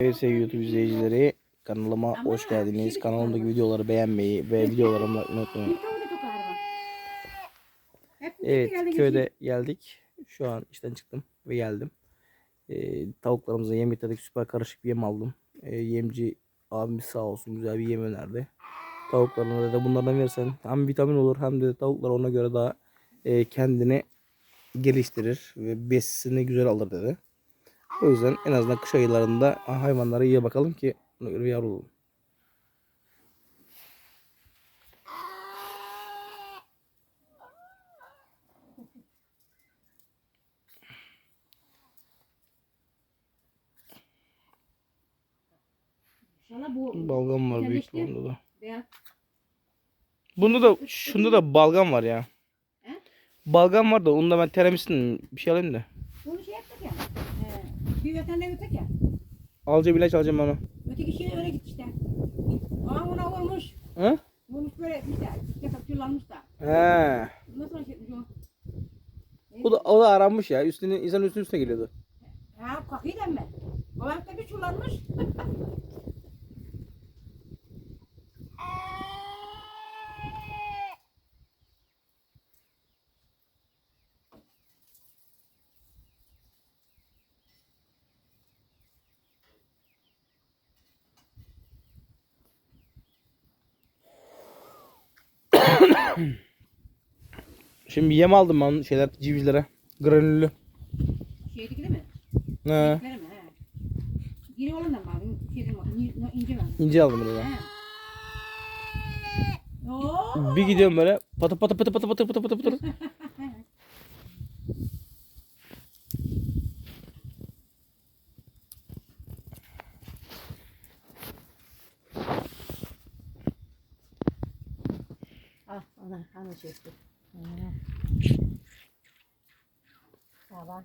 Evet sevgili YouTube izleyicileri kanalıma hoş geldiniz. Kanalımdaki videoları beğenmeyi ve videolarımı unutmayın. Evet köyde geldik. Şu an işten çıktım ve geldim. Ee, tavuklarımıza yem getirdik. Süper karışık bir yem aldım. Ee, yemci abimiz sağ olsun güzel bir yem önerdi. Tavuklarına da bunlardan verirsen hem vitamin olur hem de tavuklar ona göre daha e, kendini geliştirir ve besini güzel alır dedi. O yüzden en azından kış aylarında hayvanlara iyi bakalım ki ona göre yavru olalım. İnşallah bu Balgam var büyük bunda da. beyaz. Bunda da şunda da balgam var ya. He? Balgam var da onu da ben teramisini bir şey alayım da. Bunu şey yaptık ya. E, bir veteriner ya. Alacağım ilaç alacağım onu. Öteki şey öyle gitti işte. Aa ona vurmuş. He? Vurmuş böyle etmiş de. İşte kapçırlanmış da. He. Nasıl etmiş o? O da, o da aranmış ya. Üstüne, insanın üstüne üstüne geliyordu. Ha kakıyı da mı? O hafta bir çullanmış. Şimdi yem aldım ben şeyler civcivlere. Granüllü. Şeydeki değil mi? He. Verir mi? He. Giri olandan bak. Şeyden bak. ince- ince var. İnce aldım böyle. He. Oo. Bir gidiyorum böyle patı patı patı patı patı patı patı patı. Al ana ana çekti. Hmm. Ya bak.